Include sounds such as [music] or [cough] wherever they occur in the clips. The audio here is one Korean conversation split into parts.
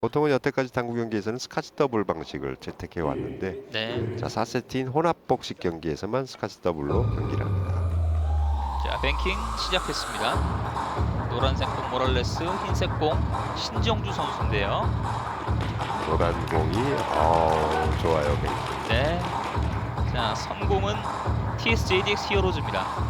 보통은 여태까지 당구 경기에서는 스카치 더블 방식을 채택해 왔는데 네. 자 4세트인 혼합복식 경기에서만 스카치 더블로 경기를 합니다. 자, 뱅킹 시작했습니다. 노란색 공 모랄레스, 흰색 공 신정주 선수인데요. 노란 공이 어 좋아요 뱅킹. 네. 자, 선공은 TSJDX 히어로즈입니다.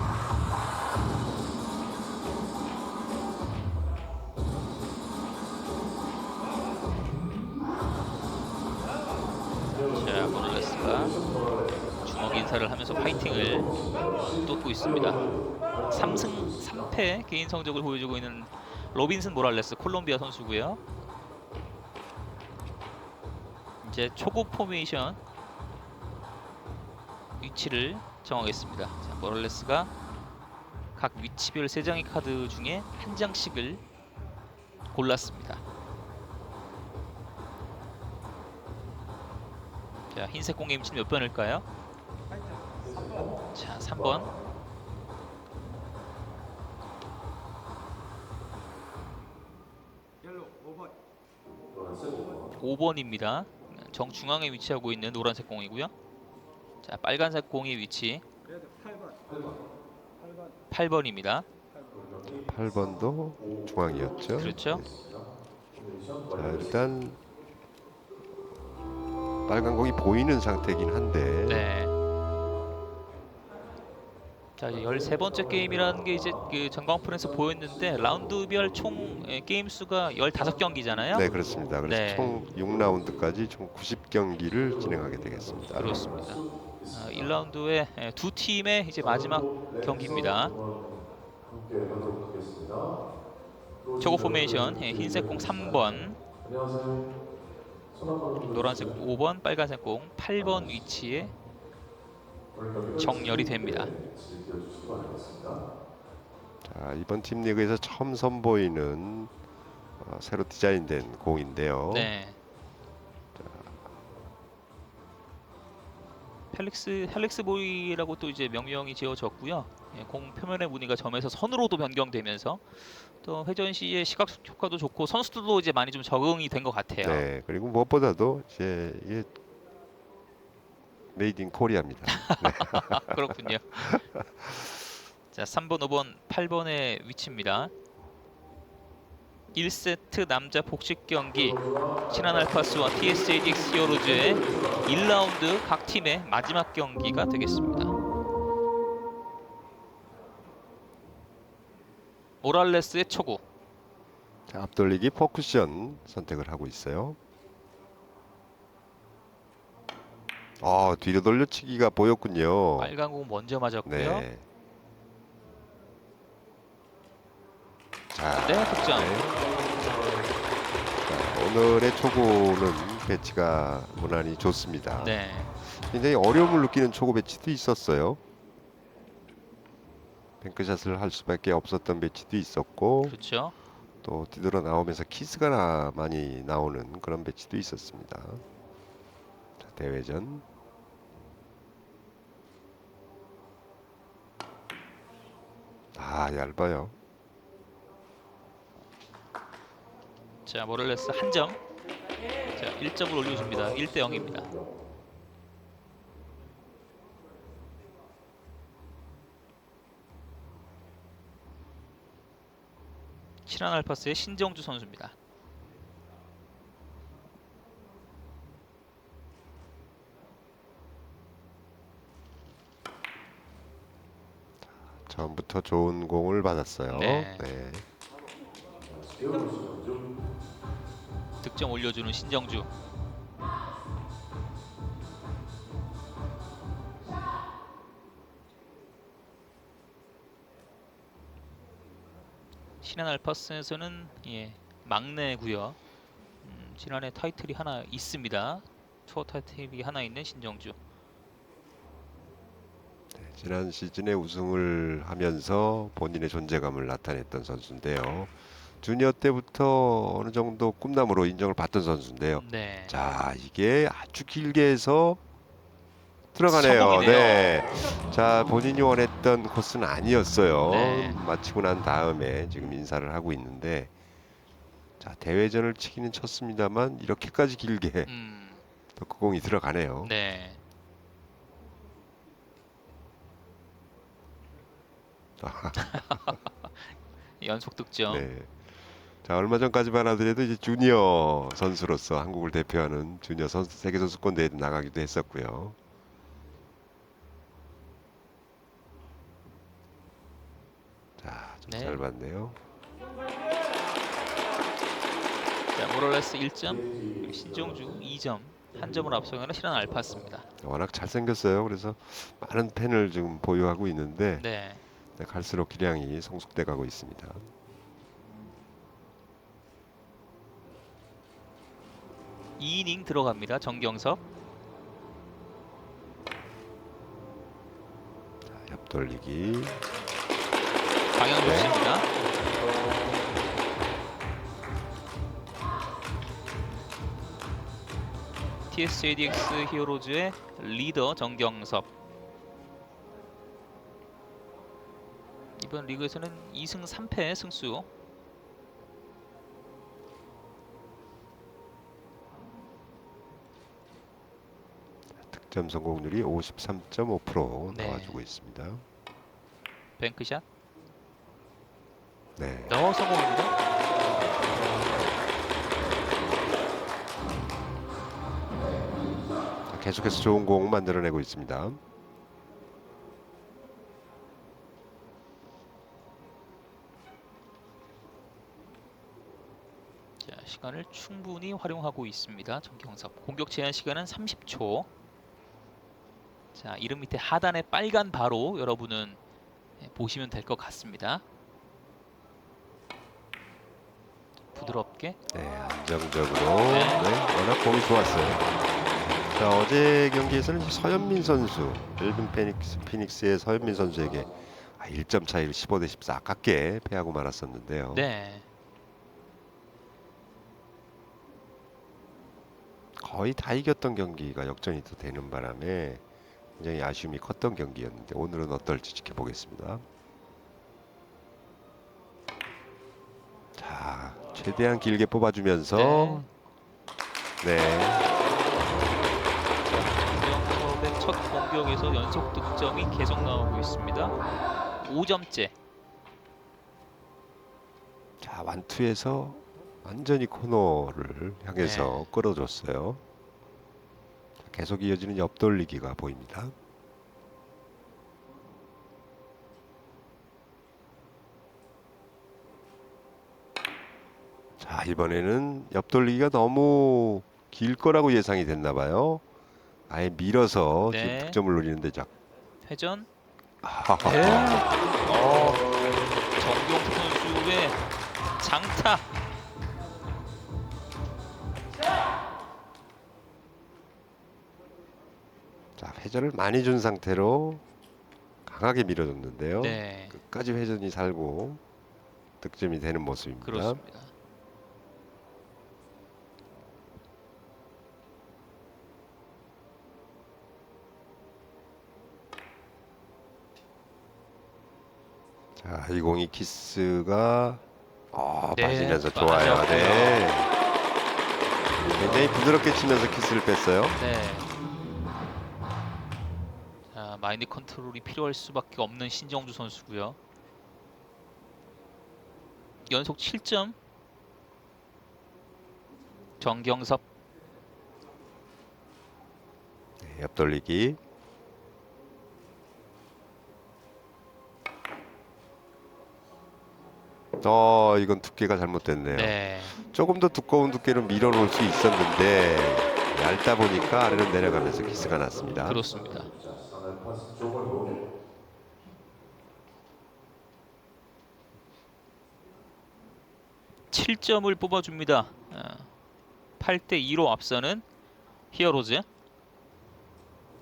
인사를 하면서 파이팅을 쏟고 있습니다. 3승 3패 개인 성적을 보여주고 있는 로빈슨 모랄레스 콜롬비아 선수고요. 이제 초고 포메이션 위치를 정하겠습니다. 자, 모랄레스가 각 위치별 세 장의 카드 중에 한 장씩을 골랐습니다. 자, 흰색 공의 위치는 몇 번일까요? 자, 3번. 오번입니다 정중앙에 위치하고 있는 노란색 공이고요. 자, 빨간색 공의 위치 8번 입니다. 8번도 중앙이었죠. 그렇죠? 자 일단 빨간 공이 보이는 상태긴 한데 네. 자, 이제 13번째 게임이라는 게 이제 그 전광판에서 보였는데 라운드별 총 예, 게임 수가 15경기잖아요. 네, 그렇습니다. 그래서 네. 총 6라운드까지 총 90경기를 진행하게 되겠습니다. 그렇습니다. 아, 1라운드의 예, 두 팀의 이제 마지막 경기입니다. 초고 포메이션 예, 흰색 공 3번, 노란색 5번, 빨간색 공 8번 위치에 정렬이 됩니다. 자, 이번 팀 리그에서 처음 선보이는 어, 새로 디자인된 공인데요. 네. 헬릭스 헬릭스 보이라고 또 이제 명명이 지어졌고요. 예, 공 표면의 무늬가 점에서 선으로도 변경되면서 또 회전 시의 시각 효과도 좋고 선수들도 이제 많이 좀 적응이 된 것 같아요. 네, 그리고 무엇보다도 이제 이게 메이드 인 코리아입니다. [laughs] 그렇군요. 자, 3번, 5번, 8번의 위치입니다. 1세트 남자 복식 경기 신한 알파스와 TSJDX 히어로즈의 1라운드 각 팀의 마지막 경기가 되겠습니다. 모랄레스의 초구 자, 앞돌리기 포쿠션 선택을 하고 있어요. 아, 뒤로 돌려치기가 보였군요. 빨간 공 먼저 맞았고요. 네. 자, 네, 득점. 자, 오늘의 초구는 배치가 무난히 좋습니다. 네. 굉장히 어려움을 느끼는 초구 배치도 있었어요. 뱅크샷을 할 수밖에 없었던 배치도 있었고 그렇죠. 또 뒤돌아 나오면서 키스가 나, 많이 나오는 그런 배치도 있었습니다. 자, 대회전 아 얇아요. 자, 모랄레스 한 점. 자, 1점을 올려줍니다. 1대 0입니다. 신한 알파스의 신정주 선수입니다. 처음부터 좋은 공을 받았어요. 네. 네. 득점 올려주는 신정주. 신한 알파스에서는 예, 막내고요. 음, 지난해 타이틀이 하나 있습니다. 투어 타이틀이 하나 있는 신정주. 지난 시즌에 우승을 하면서 본인의 존재감을 나타냈던 선수인데요. 주니어 때부터 어느 정도 꿈나무로 인정을 받던 선수인데요. 네. 자 이게 아주 길게 해서 들어가네요. 성공이네요. 네. 자 본인이 원했던 코스는 아니었어요. 네. 마치고 난 다음에 지금 인사를 하고 있는데 자 대회전을 치기는 쳤습니다만 이렇게까지 길게 음, 또그 공이 들어가네요. 네. 아하, [laughs] 연속 득점. 네. 자 얼마 전까지만 하더라도 이제 주니어 선수로서 한국을 대표하는 주니어 선수 세계 선수권 대회도 나가기도 했었고요. 자, 좀 네. 잘 봤네요. 자, 모럴레스 1점, 그리고 신정주 2점, 한 점을 앞서가는 신한 알파스입니다. 워낙 잘생겼어요. 그래서 많은 팬을 지금 보유하고 있는데 네. 네, 갈수록 기량이 성숙돼 가고 있습니다. 이이닝 들어갑니다. 정경섭. 자, 옆돌리기. 방향 네. 좋습니다. TSJDX 히어로즈의 리더 정경섭. 이번 리그에서는 2승 3패 승수. 득점 성공률이 53.5% 네. 나와주고 있습니다. 뱅크샷. 네. 너 성공입니다. 자, 계속해서 좋은 공 만들어내고 있습니다. 자, 시간을 충분히 활용하고 있습니다. 정경섭. 공격 제한 시간은 30초. 자, 이름 밑에 하단에 빨간 바로 여러분은 예, 보시면 될 것 같습니다. 부드럽게 네, 안정적으로. 네. 네, 워낙 공이 좋았어요. 자, 어제 경기에서는 서현민 선수, 멜빈 피닉스, 피닉스의 서현민 선수에게 아, 1점 차이로 15 대 14 아깝게 패하고 말았었는데요. 네. 거의 다 이겼던 경기가 역전이 또 되는 바람에 굉장히 아쉬움이 컸던 경기였는데 오늘은 어떨지 지켜보겠습니다. 자, 최대한 길게 뽑아주면서 네, 정경섭의 첫 공격에서 연속 득점이 계속 나오고 있습니다. 5점째. 자 완투에서 완전히 코너를 향해서 네. 끌어줬어요. 자, 계속 이어지는 옆돌리기가 보입니다. 자 이번에는 옆돌리기가 너무 길 거라고 예상이 됐나 봐요. 아예 밀어서 네. 지금 득점을 노리는데 자, 회전. 하하하. 네. 어, 정경섭 선수의 장타. 회전을 많이 준 상태로 강하게 밀어줬는데요. 네. 끝까지 회전이 살고 득점이 되는 모습입니다. 그렇습니다. 자, 이 공이 키스가 어, 네, 빠지면서 좋아요. 빠졌고요. 네. 굉장히 부드럽게 치면서 키스를 뺐어요. 네. 자, 마인드 컨트롤이 필요할 수밖에 없는 신정주 선수고요. 연속 7점. 정경섭 네, 옆돌리기. 어, 이건 두께가 잘못됐네요. 네. 조금 더 두꺼운 두께로 밀어놓을 수 있었는데 얇다 보니까 아래로 내려가면서 키스가 났습니다. 그렇습니다. 7점을 뽑아줍니다. 8대 2로 앞서는 히어로즈.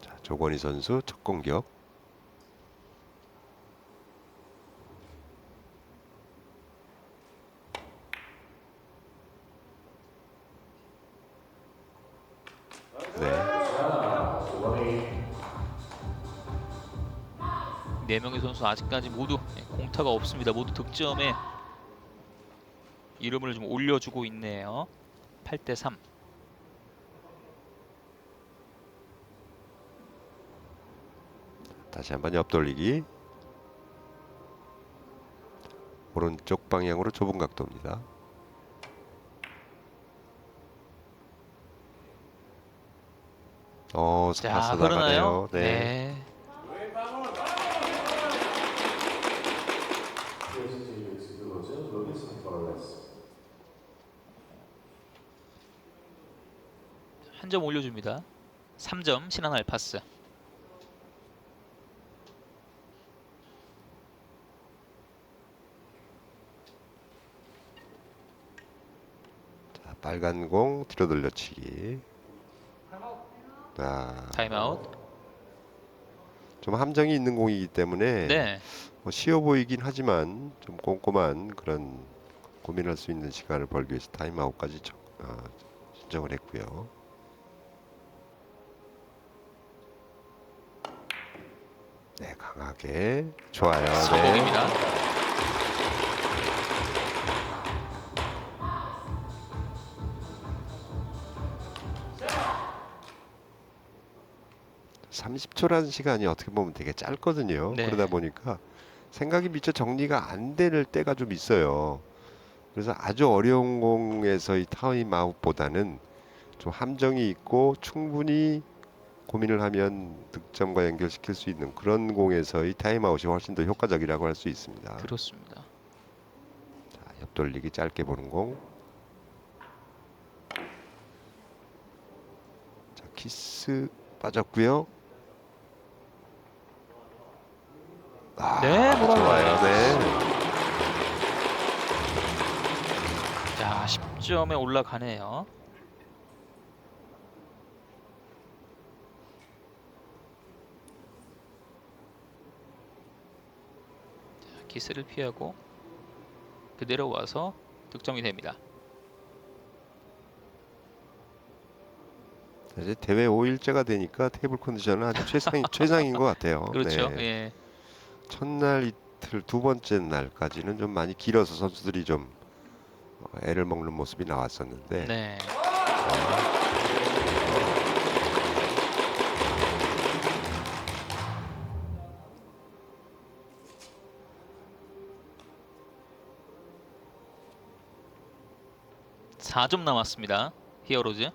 자, 조건희 선수 첫 공격. 선수 아직까지 모두 공타가 없습니다. 모두 득점에 이름을 좀 올려주고 있네요. 8대 3. 다시 한번 옆돌리기. 오른쪽 방향으로 좁은 각도입니다. 어, 자? 나가네요. 네. 한 점 올려줍니다. 3점 신한 알파스. 자, 빨간 공 뒤로 돌려치기. 아, 타임아웃. 좀 함정이 있는 공이기 때문에 네. 뭐 쉬워 보이긴 하지만 좀 꼼꼼한 그런 고민할 수 있는 시간을 벌기 위해서 타임아웃까지 적- 어, 신청을 했고요. 네, 강하게 좋아요. 네. 성공입니다. 삼 30초라는 시간이 어떻게 보면 되게 짧거든요. 네. 그러다 보니까 생각이 미처 정리가 안될 때가 좀 있어요. 그래서 아주 어려운 공에서의 타임 아웃보다는 좀 함정이 있고 충분히 고민을 하면 득점과 연결시킬 수 있는 그런 공에서의 타임아웃이 훨씬 더 효과적이라고 할 수 있습니다. 그렇습니다. 자, 옆돌리기 짧게 보는 공. 자, 키스 빠졌고요. 아, 네. 좋아요. 네. 자, 10점에 올라가네요. 자, 키스를 피하고 그대로 와서 득점이 됩니다. 이제 대회 5일째가 되니까 테이블 컨디션은 아주 최상 [laughs] 최상인 것 같아요. 그렇죠. 네. 예. 첫날 이틀 두 번째 날까지는 좀 많이 길어서 선수들이 좀 어, 애를 먹는 모습이 나왔었는데 네. 사점 남았습니다. 히어로즈.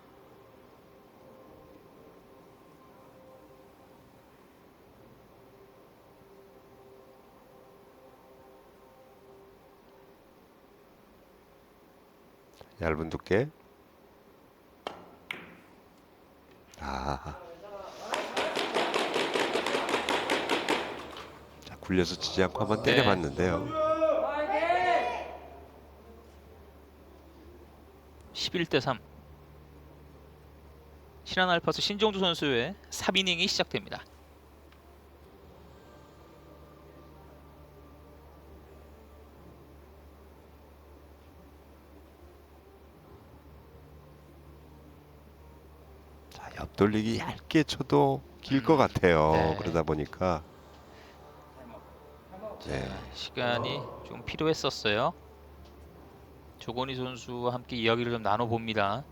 얇은 두께. 아. 자, 굴려서 치지 않고 한번 네. 때려봤는데요. 11대 3. 신한 알파스 신종주 선수의 3이닝이 시작됩니다. 자, 옆돌리기 얇게 쳐도 길 것 같아요. 네. 그러다 보니까 네. 시간이 좀 필요했었어요. 조건희 선수와 함께 이야기를 좀 나눠봅니다.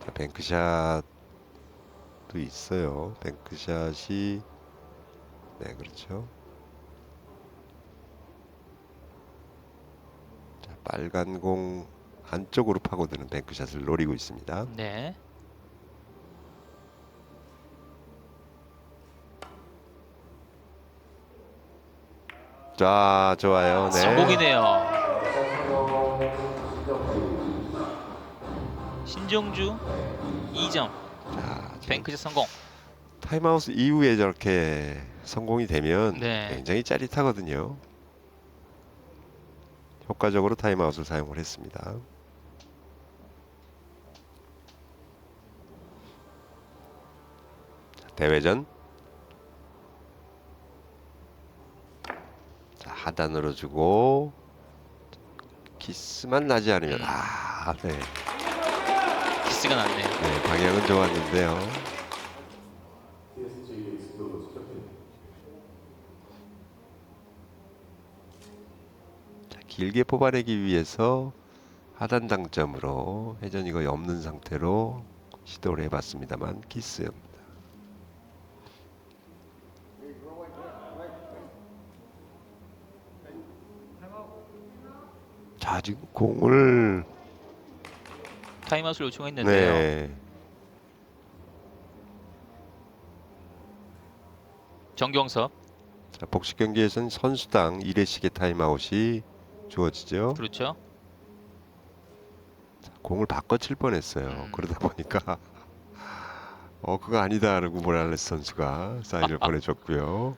자, 뱅크샷도 있어요. 뱅크샷이 네 그렇죠. 자, 빨간 공 안쪽으로 파고드는 뱅크샷을 노리고 있습니다. 네. 자 좋아요. 네. 성공이네요. 신정주 2점. 자, 뱅크샷 성공. 타임아웃 이후에 저렇게 성공이 되면 네. 굉장히 짜릿하거든요. 효과적으로 타임아웃을 사용을 했습니다. 자, 대회전 하단으로 주고 키스만 나지 않으면 음. 아, 네. 키스가 났네요. 네, 방향은 좋았는데요. 길게 뽑아내기 위해서 하단 당점으로 회전이 거의 없는 상태로 시도를 해봤습니다만 키스입니다. 자 지금 공을 타임아웃을 요청했는데요. 네 정경섭 자, 복식 경기에서는 선수당 1회씩의 타임아웃이 주어지죠. 그렇죠. 공을 바꿔 칠 뻔했어요. 음. 그러다 보니까 [laughs] 어 그거 아니다라고 모랄레스 선수가 사인을 [laughs] 보내줬고요.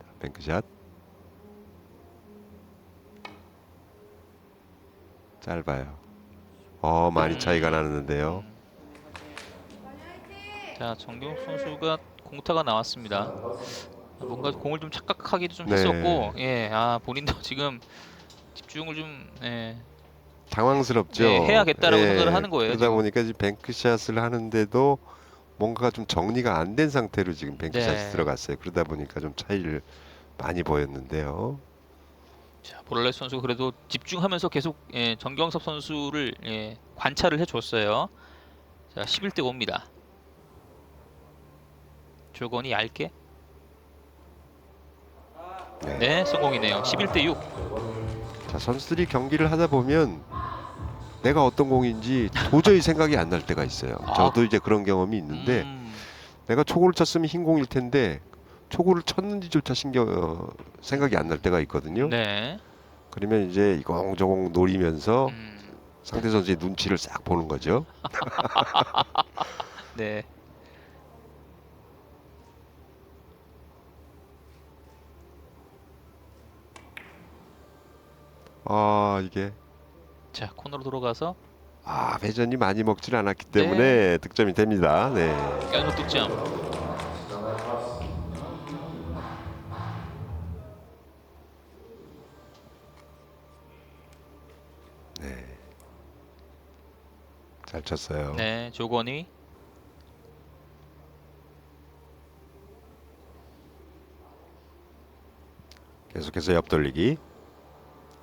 자, 뱅크샷 짧아요. 어 많이 차이가 나는데요. 음. 자 정경섭 선수가 공타가 나왔습니다. 아, 뭔가 공을 좀 착각하기도 좀 네. 했었고, 예, 아 본인도 [laughs] 지금 집중을 좀 예, 당황스럽죠. 네, 해야겠다라고 생각을 하는 거예요, 그러다 지금. 보니까 지금 뱅크샷을 하는데도 뭔가 좀 정리가 안 된 상태로 지금 뱅크샷이 네. 들어갔어요. 그러다 보니까 좀 차이를 많이 보였는데요. 자, 보랄레스 선수 그래도 집중하면서 계속 예, 정경섭 선수를 예, 관찰을 해줬어요. 자, 11대 5입니다. 조건이 얇게. 네. 네, 성공이네요. 11대 6. 자 선수들이 경기를 하다 보면 내가 어떤 공인지 도저히 [laughs] 생각이 안 날 때가 있어요. 아. 저도 이제 그런 경험이 있는데 음, 내가 초구를 쳤으면 흰 공일 텐데 초구를 쳤는지조차 신경 어, 생각이 안 날 때가 있거든요. 네. 그러면 이제 이공저공 노리면서 음, 상대 선수의 눈치를 싹 보는 거죠. [laughs] 네. 아 이게 자, 코너로 돌아가서 아 회전이 많이 먹질 않았기 때문에 득점이 됩니다. 네. 연속 득점. 잘 쳤어요. 네, 조건이 계속해서 옆돌리기.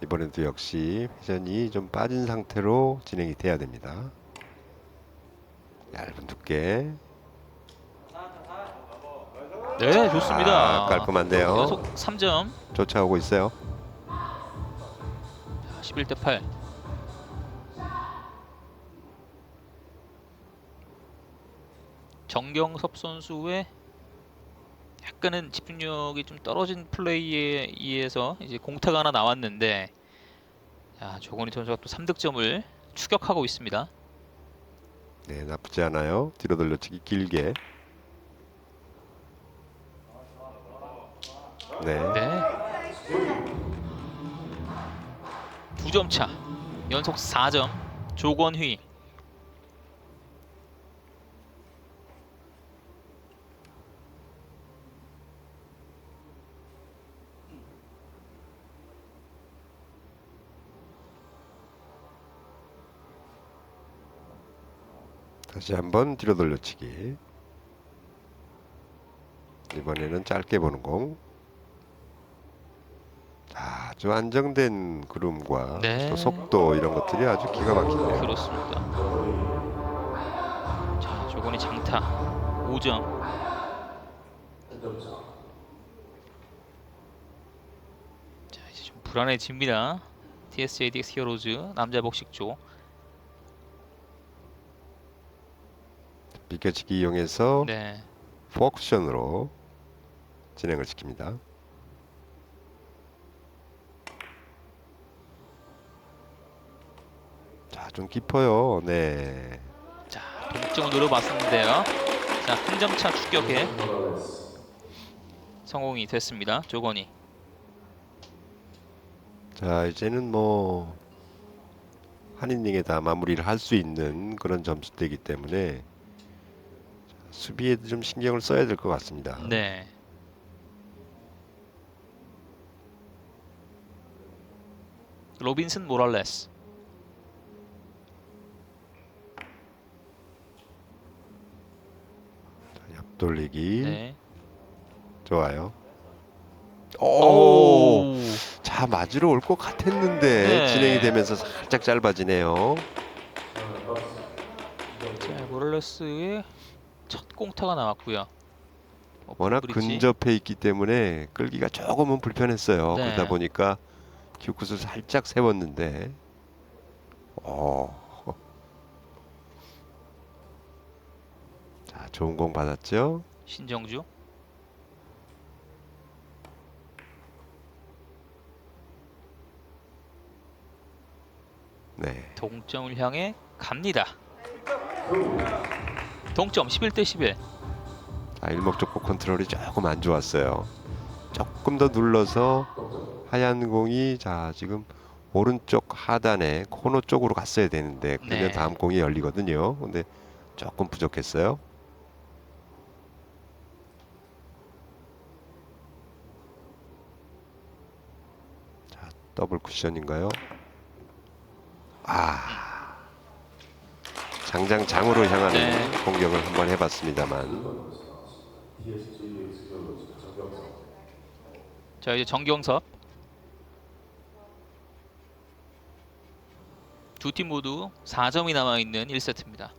이번에도 역시 회전이 좀 빠진 상태로 진행이 돼야 됩니다. 얇은 두께. 네, 좋습니다. 아, 깔끔한데요. 연속 3점. 쫓아오고 있어요. 11대 8. 정경섭 선수의 약간은 집중력이 좀 떨어진 플레이에 의해서 이제 공타가 하나 나왔는데 자, 조건희 선수가 또 3득점을 추격하고 있습니다. 네, 나쁘지 않아요. 뒤로 돌려치기 길게. 네. 네. 2점 차. 연속 4점. 조건휘. 다시 한번 뒤로 돌려치기. 이번에는 짧게 보는 공. 자, 아주 안정된 구름과 네. 또 속도 이런 것들이 아주 기가 막히네요. 그렇습니다. 자, 조건이 장타 5점. 자, 이제 좀 불안해집니다. TSJDX 히어로즈 남자 복식조. 비껴치기 이용해서 네. 포크션으로 진행을 시킵니다. 자, 좀 깊어요. 네. 자, 동점을 노려봤었는데요. 자, 한 점차 추격에 성공이 됐습니다. 조건이. 자, 이제는 뭐 한 이닝에 다 마무리를 할 수 있는 그런 점수대이기 때문에 자, 수비에도 좀 신경을 써야 될 것 같습니다. 네. 로빈슨 모랄레스. 옆 돌리기 네. 좋아요. 오. 다 맞으러 올 것 같았는데 네. 진행이 되면서 살짝 짧아지네요. 자, 모랄레스의 첫 공타가 나왔고요. 어, 워낙 브릿지. 근접해 있기 때문에 끌기가 조금은 불편했어요. 네. 그러다 보니까 큐크스 살짝 세웠는데, 어. [laughs] 자, 좋은 공 받았죠. 신정주. 네, 동점을 향해 갑니다. 동점 11대 11. 자, 일목적고 컨트롤이 조금 안 좋았어요. 조금 더 눌러서 하얀 공이 자 지금 오른쪽 하단에 코너 쪽으로 갔어야 되는데 그러면 네. 다음 공이 열리거든요. 근데 조금 부족했어요. 자 더블 쿠션인가요? 아 장장 장으로 향하는 네. 공격을 한번 해봤습니다만 자 이제 정경섭. 두 팀 모두 4점이 남아 있는 1세트입니다.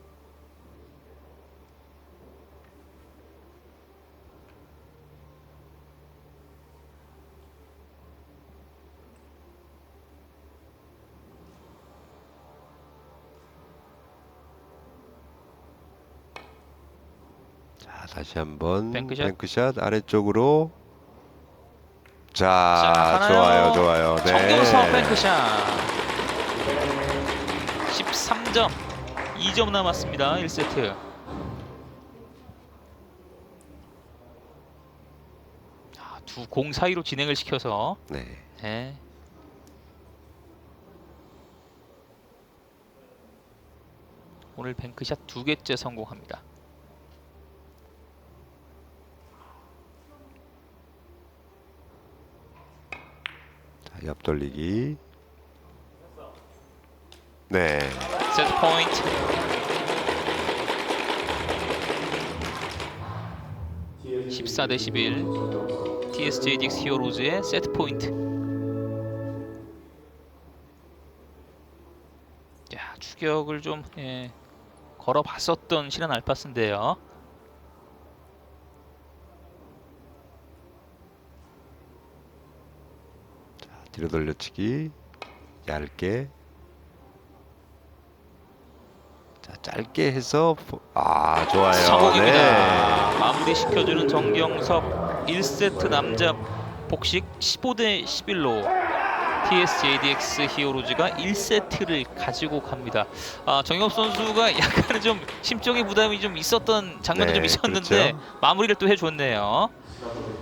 자 다시 한번 뱅크샷. 뱅크샷 아래쪽으로 자, 자? 좋아요 좋아요 네. 정경섭 뱅크샷. 13점. 2점 남았습니다. 1세트. 아, 두공 사이로 진행을 시켜서 네. 네. 오늘 뱅크샷 두 개째 성공합니다. 자, 옆 돌리기 네 세트 포인트. (14 대 11) TSJ 딕스 히어로즈의 세트 포인트. 야 추격을 좀 예, 걸어봤었던 실은 알파스인데요. 뒤로 돌려치기 얇게 자 짧게 해서 포- 아 좋아요 성공입니다. 네. 마무리 시켜주는 정경섭 1세트 남자 복식 15대 11로 TSJDX 히어로즈가 1세트를 가지고 갑니다. 아, 정경섭 선수가 [laughs] 약간은 좀 심적인 부담이 좀 있었던 장면도 네, 좀 있었는데 그렇죠. 마무리를 또 해줬네요.